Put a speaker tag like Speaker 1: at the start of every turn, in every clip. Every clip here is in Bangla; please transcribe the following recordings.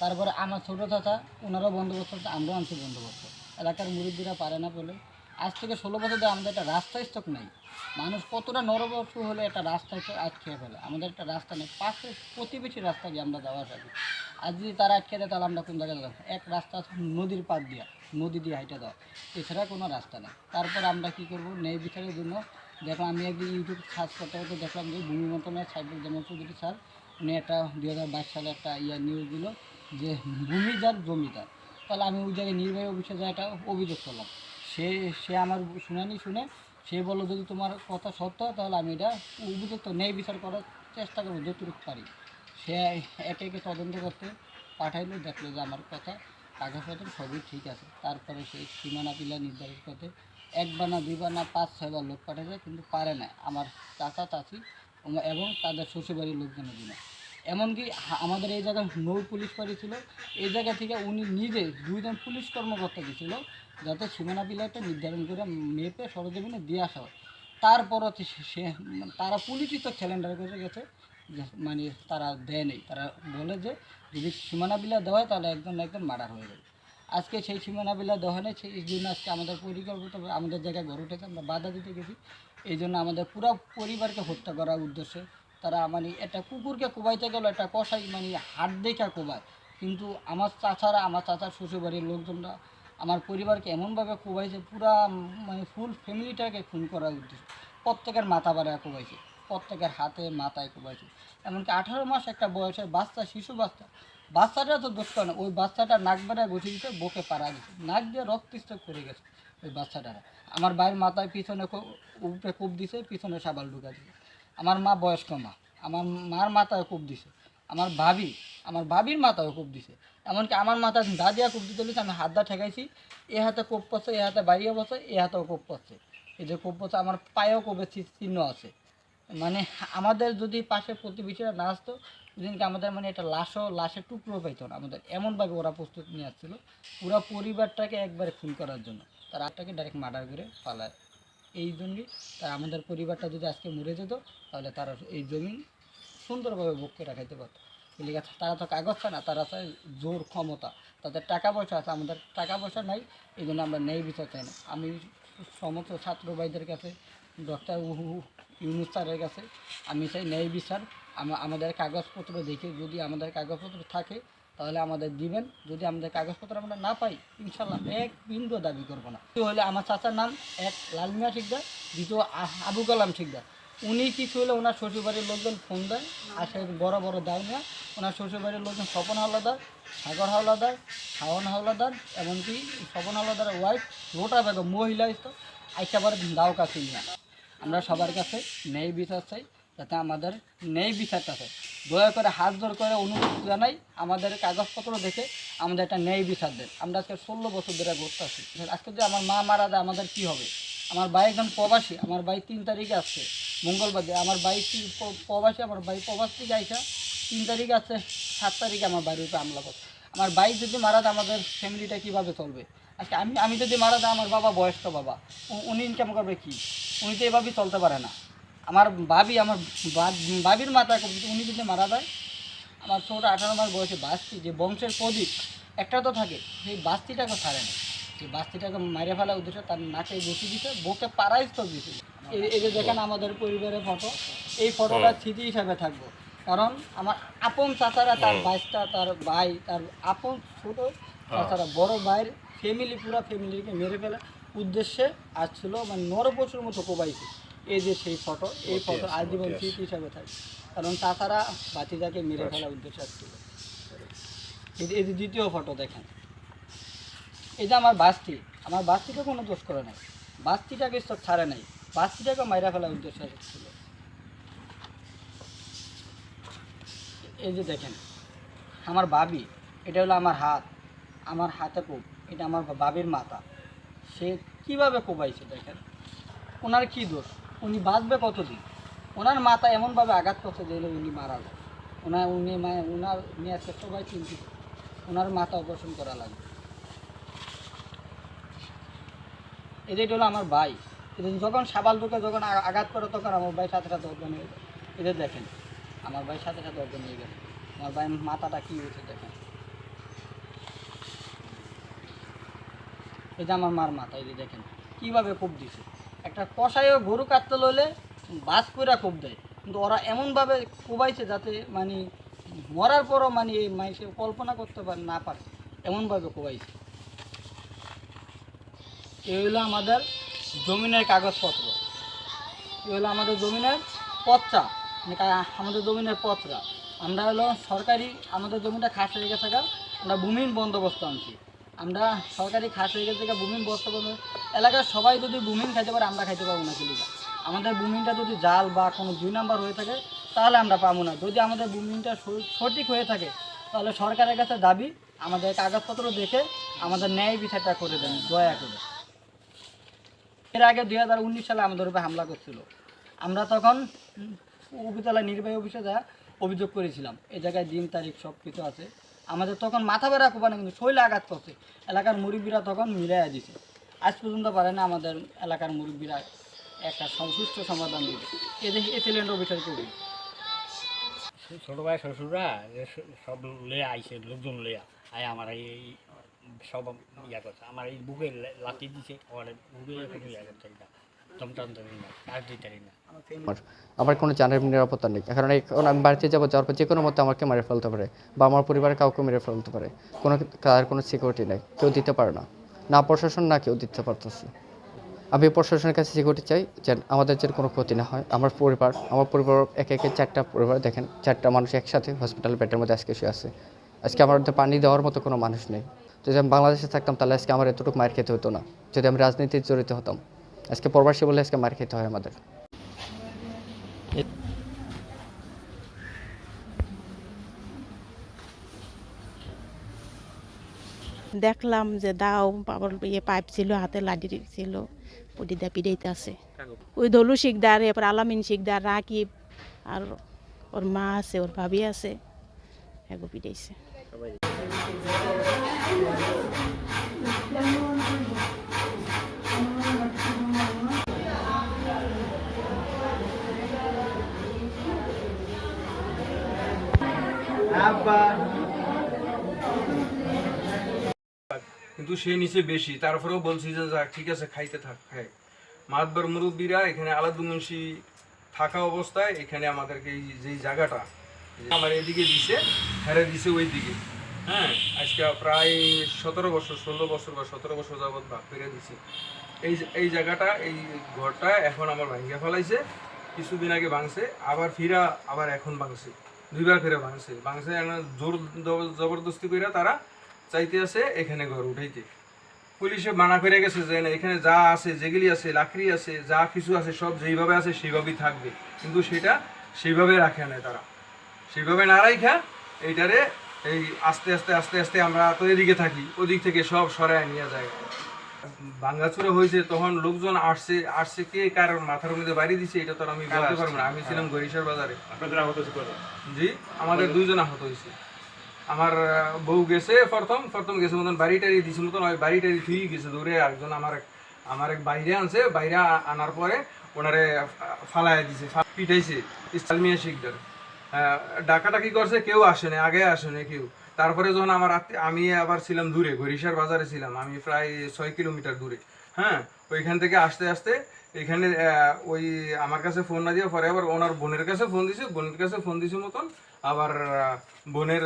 Speaker 1: তারপরে আমার ছোটো চাচা ওনারও বন্দোবস্ত আমরাও আনছি বন্দোবস্ত এলাকার মুরব্বীরা পারে না বলে আজ থেকে ষোলো বছর ধরে আমাদের একটা রাস্তা স্টক নেই। মানুষ কতটা নরবর্ষ হলে একটা রাস্তা আটকে ফেলে। আমাদের একটা রাস্তা নেই পাশে প্রতিবেশী রাস্তা দিয়ে আমরা যাওয়া থাকি আজ যদি তারা আটকে দেয়, তাহলে আমরা কোন জায়গায় যাব? এক রাস্তা আছে নদীর পাড় দিয়া, নদী দিয়ে হাইটে দেওয়া এছাড়া কোনো রাস্তা নেই। তারপর আমরা কী করব? ন্যায় বিচারের জন্য দেখলাম আমি একদিন ইউটিউব সার্চ করতে করতে দেখলাম যে ভূমি মন্ত্রণালয়ের সাইবুল জামান চৌধুরী স্যার উনি একটা দুই হাজার বাইশ সালে একটা ইয়া নিউজ দিল যে ভূমি যার জমিদার। তাহলে আমি ওই জায়গায় নির্বাহী অফিসে যা একটা অভিযোগ করলাম। সে সে আমার শুনানি, শুনে সে বলল, যদি তোমার কথা সত্য হয় তাহলে আমি এটা উপযুক্ত ন্যায় বিচার করার চেষ্টা করব, যতটুকু পারি। সে একে একে তদন্ত করতে পাঠাইলো, দেখল যে আমার কথা কাগজপত্র সবই ঠিক আছে। তারপরে সেই সীমানা পিলা নির্ধারিত করতে একবার না, দুইবার না, পাঁচ, ছয়বার লোক পাঠাইছে, কিন্তু পারে না। আমার চাচা, চাচি এবং তাদের শ্বশুরবাড়ির লোকজনের জন্য। এমনকি আমাদের এই জায়গায় নৌ পুলিশ পাড়ি ছিল, এই জায়গা থেকে উনি নিজে দুইজন পুলিশ কর্মকর্তা গেছিল, যাতে সীমানা পিলারটা নির্ধারণ করে মেপে সরজমিনে দিয়ে আসা হয়। তারপরও সে- মানে তারা পুলিশই তো ক্যালেন্ডার করে গেছে মানে তারা দেয় নেই। তারা বলে যে, যদি সীমানা বিলা দেওয়া হয় তাহলে না একজন মার্ডার হয়ে যাবে। আজকে সেই সীমানা বিলা দেওয়া নেই, সেই জন্য আজকে আমাদের পরিকল্পিত আমাদের জায়গায় ঘর উঠেছে, আমরা বাধা দিতে গেছি। এই জন্য আমাদের পুরো পরিবারকে হত্যা করার উদ্দেশ্যে তারা মানে একটা কুকুরকে কোবাইতে গেল, একটা কষাই মানে হাত দেখা কোবায়। কিন্তু আমার চাচারা, আমার চাচার শ্বশুরবাড়ির লোকজনরা আমার পরিবারকে এমনভাবে কোবাইছে, পুরা মানে ফুল ফ্যামিলিটাকে খুন করার উদ্দেশ্যে। প্রত্যেকের মাথা বাড়ায় কোবাইছে, প্রত্যেকের হাতে মাথায় কোবাইছে। এমনকি আঠারো মাস একটা বয়সের বাচ্চা, শিশু বাচ্চা বাচ্চাটা তো দোষ না, ওই বাচ্চাটা নাক বেড়ায় বসে দিতে বকে পাড়া গেছে নাক দিয়ে রক্তস্ত করে গেছে ওই বাচ্চাটারা। আমার ভাইয়ের মাথায় পিছনে উপরে কূপ দিছে, পিছনে সাবাল ঢুকা দিছে আমার মা বয়স্ক মা। আমার মার মাথায় কূপ দিছে। আমার ভাবি, আমার ভাবির মাথায় কূপ দিছে। এমনকি আমার মাথায় দা দিয়া কূপ দিতে আমি হাত দা ঠেকাইছি। এ হাতে কোপ পড়ছে, এ হাতে বাইরে বসে এ হাতেও কোপ পড়ছে। এই যে কোপ পড়ছে, আমার পায়েও কোপের চিহ্ন আছে। মানে আমাদের যদি পাশে প্রতিবেশীরা না আসতো সেদিনকে আমাদের মানে একটা লাশও, লাশের টুকরো পাইতো না আমাদের। এমনভাবে ওরা প্রস্তুত নিয়ে আসছিল, পুরো পরিবারটাকে একবারে খুন করার জন্য। তার আটটাকে ডাইরেক্ট মার্ডার করে পালায়। এই জন্যই তার আমাদের পরিবারটা যদি আজকে মরে যেত, তাহলে তারা এই জমি সুন্দরভাবে ভোগকে রাখাইতে পারতো। বলি গেছে তারা তো কাগজ না, তারা চায় জোর ক্ষমতা। তাদের টাকা পয়সা আছে, আমাদের টাকা পয়সা নাই, এই জন্য আমরা ন্যায় বিচার চাই না। আমি সমস্ত ছাত্র ভাইদের কাছে, ডক্টর ইউনুস স্যারের কাছে, আমি চাই ন্যায় বিচার। আমাদের কাগজপত্র দেখে, যদি আমাদের কাগজপত্র থাকে তাহলে আমাদের দিবেন। যদি আমাদের কাগজপত্র আমরা না পাই, ইনশাল্লাহ এক বিন্দু দাবি করব না। হলে আমার চাচার নাম এক লালমিয়া শিকদার দ্বিতীয় আবু কালাম শিকদার উনি কিছু হলে ওনার শ্বশুরবাড়ির লোকজন ফোন দেয় আসে বড় বড় দায় নিয়ে। ওনার শ্বশুরবাড়ির লোকজন স্বপন হাওলাদার সাগর হাওলাদার শাওন হাওলাদার এমনকি স্বপন হাওলাদারের ওয়াইফ রোটা বেগম, মহিলা তো আইসা পরে দাও কাছে আমরা সবার কাছে ন্যায় বিচার চাই, যাতে আমাদের ন্যায় বিচারটা চাই দয়া করে হাত জোর করে অনুরোধ জানাই, আমাদের কাগজপত্র দেখে আমাদের একটা ন্যায় বিচার দেন। আমরা আজকে ষোলো বছর ধরে ঘুরতে আসি। আজকে যদি আমার মা মারা দেয় আমাদের কি হবে? আমার ভাই একজন প্রবাসী, আমার ভাই তিন তারিখে আসছে মঙ্গলবার আমার ভাই প্রবাসী, আমার ভাই প্রবাস থেকে আইসা তিন তারিখে আছে সাত তারিখে আমার বাড়ির উপরে হামলা করছে। আমার ভাই যদি মারা দেয় আমাদের ফ্যামিলিটা কীভাবে চলবে? আজকে আমি আমি যদি মারা দেয় আমার বাবা বয়স্ক বাবা উনি ইনকাম করবে কি? উনি তো এভাবেই চলতে পারে না। আমার ভাবি আমার ভাবির খুব- উনি যদি মারা দেয় আমার ছোট আঠারো মাস বয়সে বাস্তি যে বংশের প্রদীপ একটা তো থাকে সেই বাস্তিটাকে ছাড়ে না। সেই বাস্তিটাকে মারে ফেলার উদ্দেশ্য তার নাকে বসে দিতে বুকে পাড়াই তো দিছে। এই- যে দেখেন আমাদের পরিবারের ফটো এই ফটোটা স্মৃতি হিসাবে থাকব। কারণ আমার আপন চাচারা তার বাইশটা তার ভাই তার আপন ছোট চাচারা বড় ভাইয়ের ফ্যামিলি পুরো ফ্যামিলিকে মেরে ফেলার উদ্দেশ্যে আসছিল মানে নর নরপশুর মতো কোবাইছে এই যে সেই ফটো এই ফটো আজীবন স্মৃতি হিসাবে থাকে। কারণ তাছাড়া বাতিজাকে মেরে ফেলার উদ্দেশ্য আসছিল এই যে- দ্বিতীয় ফটো দেখেন। এই যে আমার বাস্তি আমার বাস্তিটা কোনো দোষ করে নাই। বাস্তিটাকে সব ছাড়ে নাই। বাস্তিটাকে মাইরা ফেলার উদ্দেশ্য ছিল। এই যে দেখেন আমার বাবি এটা হলো আমার হাত। আমার হাতে কোপ এটা আমার বাবির মাথা। সে কীভাবে কোবাইছে দেখেন? ওনার কি দোষ? উনি বাঁচবে কতদিন? ওনার মাথা এমনভাবে আঘাত করছে যে উনি মারা যায় ওনার উনি মানে ওনার নিয়ে আজকে সবাই চিন্তিত। ওনার মাথা অপারেশন করা লাগবে। এদের হলো আমার ভাই। এদের যখন সাবাল ঢুকে যখন আঘাত করে, তখন আমার ভাই সাথে সাথে অজ্ঞান হয়ে যায় এদের দেখেন, আমার ভাই সাথে সাথে অজ্ঞান হয়ে গেছে। আমার ভাই মাথাটা কী হয়েছে দেখেন। এই যে আমার মার মাথা, এই যে দেখেন, কীভাবে কোপ দিছে। একটা কষাইও গরু কাটতে লইলে বাস করে কোপ দেয়। কিন্তু ওরা এমনভাবে কোবাইছে যাতে মানে মরার পরও মানে এই মানুষে কল্পনা করতে পারে না পারে। এমনভাবে কোবাইছে। এই হলো আমাদের জমিনের কাগজপত্র। এই হলো আমাদের জমিনের পত্রা মানে আমাদের জমিনের পত্রা আমরা হলো সরকারি আমাদের জমিটা খাস গেছে গা, আমরা ভূমিহীন বন্দোবস্ত আনছি। আমরা সরকারি খাস হয়ে গেছে ভূমিহীন বস্ত এলাকার সবাই যদি ভূমিহীন খাইতে পারে, আমরা খাইতে পারব না কিলিকা আমাদের বুমিনটা যদি জাল বা কোনো দুই নাম্বার হয়ে থাকে, তাহলে আমরা পাবো না। যদি আমাদের বুমিনটা সঠিক হয়ে থাকে, তাহলে সরকারের কাছে দাবি, আমাদের কাগজপত্র দেখে আমাদের ন্যায় বিচারটা করে দেন, দয়া করে। এর আগে দুই হাজার উনিশ সালে আমাদের উপরে হামলা করছিল। আমরা তখন উপজেলা নির্বাহী অফিসে যা অভিযোগ করেছিলাম, এ জায়গায় দিন, তারিখ সব কিছু আছে। আমাদের তখন মাথা বেড়া কোপানো কিন্তু শৈলে আঘাত করছে। এলাকার মুরব্বীরা তখন মিলাইয়া দিছে। আজ পর্যন্ত পারে না আমাদের এলাকার মুরব্বীরা একটা সুষ্ঠু সমাধান দিবে। এদের এসিলেন্ট অফিসার কবি
Speaker 2: ছোট ভাই, শ্বশুররা যে সব লয়ে আইছে, লোকজন লইয়া আয় আমার এই এই সব ইয়া করছে। আমার এই বুকে লা- লাথি দিছে। আমার বুকে না দিতে পারি না
Speaker 3: আমার আমার কোনো জানের নিরাপত্তা নেই। কারণ এখন আমি বাড়িতে যাব যাওয়ার পর যে কোনো মতো আমাকে মেরে ফেলতে পারে বা আমার পরিবারের কাউকে মেরে ফেলতে পারে। কোনো তার কোনো সিকিউরিটি নেই কেউ দিতে পারে না। না প্রশাসন না কেউ দিতে পারতেছে। আমি প্রশাসনের কাছে সিকিউরিটি চাই যে আমাদের যেন কোনো ক্ষতি না হয়। আমার পরিবার আমার পরিবার একে একে চারটা পরিবার দেখেন চারটা মানুষ একসাথে হসপিটাল বেডের মধ্যে আজকে শুয়ে আছে। আজকে আমার মধ্যে পানি দেওয়ার মতো কোনো মানুষ নেই। যদি আমি বাংলাদেশে থাকতাম তাহলে আজকে আমার এতটুকু মার খেতে হতো না। যদি আমি রাজনীতিতে জড়িত হতাম আজকে প্রবাসী বলে আজকে মার খেতে হয় আমাদের।
Speaker 4: দেখলাম যে দাও আবার ইয়ে পাইপ ছিল, হাতে লাঠি ছিল ওটি পিড়াইতে আছে। ওই দলু শিকদার, এরপর আলামিন শিকদার, রাকিব, আর ওর মা আছে, ওর ভাবি আছে, এগো পিড়াইছে।
Speaker 5: কিন্তু সে নিচে বেশি, তারপরেও বলছি যে যাক ঠিক আছে, খাইতে থাক, খাই। মাতবার মুরব্বীরা এখানে আলাদুমুন্সি থাকা অবস্থায় এখানে আমাদেরকে এই যে জায়গাটা আমার এদিকে দিছে, হেরে দিছে ওই দিকে। হ্যাঁ আজকে প্রায় সতেরো বছর, ষোলো বছর বা সতেরো বছর যাবৎ ভাগ করে দিছে। এই এই জায়গাটা, এই ঘরটা এখন আমার ভাঙ্গিয়া ফেলাইছে, কিছুদিন আগে ভাঙছে, আবার ফিরা আবার এখন ভাঙছে। দুইবার ফিরে ভাঙছে। ভাঙছে জোর জবরদস্তি করে তারা চাইতে আছে এখানে ঘর উঠাইতে। পুলিশে মানা করে গেছে যে না, এখানে যা আছে, যেগুলি আছে, লাকড়ি আছে, যা কিছু আছে, সব যেইভাবে আছে সেইভাবেই থাকবে। কিন্তু সেটা সেইভাবে রাখে না তারা। সেইভাবে না রাখা এইটারে এই আস্তে আস্তে আস্তে আস্তে আমরা তো এদিকে থাকি, ওদিক থেকে সব সরায় নিয়ে যায়। ভাঙ্গাচুরা হয়েছে তখন লোকজন আসছে আসছে কে কার মাথার মধ্যে বাড়ি দিছে এটা তো আমি বলতে পারব না। আমি ছিলাম গরিশার বাজারে। জি আমাদের দুইজন আহত হয়েছে। আমার বউ গেছে প্রথম প্রথম গেছে মতন বাড়ি টাড়ি মতন ওই বাড়ি টাড়ি থুই গেছে দৌড়ে একজন আমার আমার এক বাইরে আনছে বাইরে আনার পরে ওনারে ফালায় দিছে পিটাইছে ইসলামিয়া শিখদের। ডাকাটা কি করছে কেউ আসে না আগে আসে না কেউ। তারপরে যখন আমার আমি আবার ছিলাম দূরে গরিশার বাজারে ছিলাম, আমি প্রায় ছয় কিলোমিটার দূরে হ্যাঁ? ওইখান থেকে আসতে আসতে এখানে ওই আমার কাছে ফোন না দিয়ে পরে আবার ওনার বোনের কাছে ফোন দিছে, বোনের কাছে ফোন দিছে মতন আবার বোনের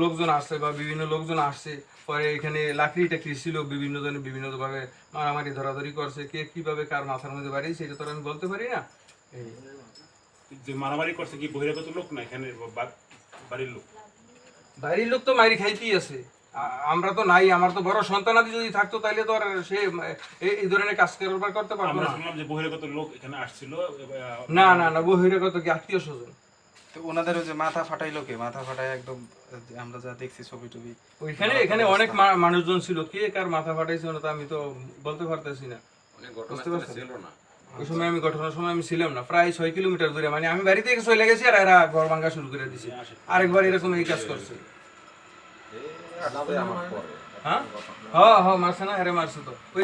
Speaker 5: লোকজন আসছে বা বিভিন্ন লোকজন আসছে, পরে এখানে লাকড়ি টাকড়ি ছিল, বিভিন্ন জনে বিভিন্ন ভাবে মারামারি, ধরাধরি করছে, কে কীভাবে কার মাথার মধ্যে বাড়ি সেটা তো আমি বলতে পারি না।
Speaker 6: যে মারামারি করছে কি বহিরাগত লোক না এখানে বাড়ির লোক?
Speaker 5: বাড়ির লোক তো মারি খাইতেই আছে। আমরা তো নাই আমার তো বড় সন্তানাদি যদি থাকতো তাহলে তো আর সে এই- ধরনের কাজ কারবার করতে পারতো
Speaker 6: আমরা
Speaker 5: না।
Speaker 6: শুনলাম যে বহিরাগত লোক এখানে আসছিল
Speaker 5: না না না বহিরাগত কি আত্মীয় স্বজন?
Speaker 7: তো ওনাদের ওই যে মাথা ফাটাইলো কে? মাথা ফাটায় একদম আমরা যা দেখছি ছবি টবি।
Speaker 5: ওইখানে এখানে অনেক মানুষজন ছিল। কে কার মাথা ফাটাইছে না তা আমি তো বলতে পারতেছি না। বুঝতে পারছেন? ওই সময় আমি ঘটনার সময় আমি ছিলাম না প্রায় ছয় কিলোমিটার দূরে। মানে আমি বাড়ি থেকে চলে গেছি আর এরা ঘর ভাঙ্গা শুরু করে দিছি। আরেকবার এরকম এই কাজ করছে। হ্যাঁ? হ্যাঁ হ্যাঁ মারছে না হ্যাঁ মারছে তো। ওই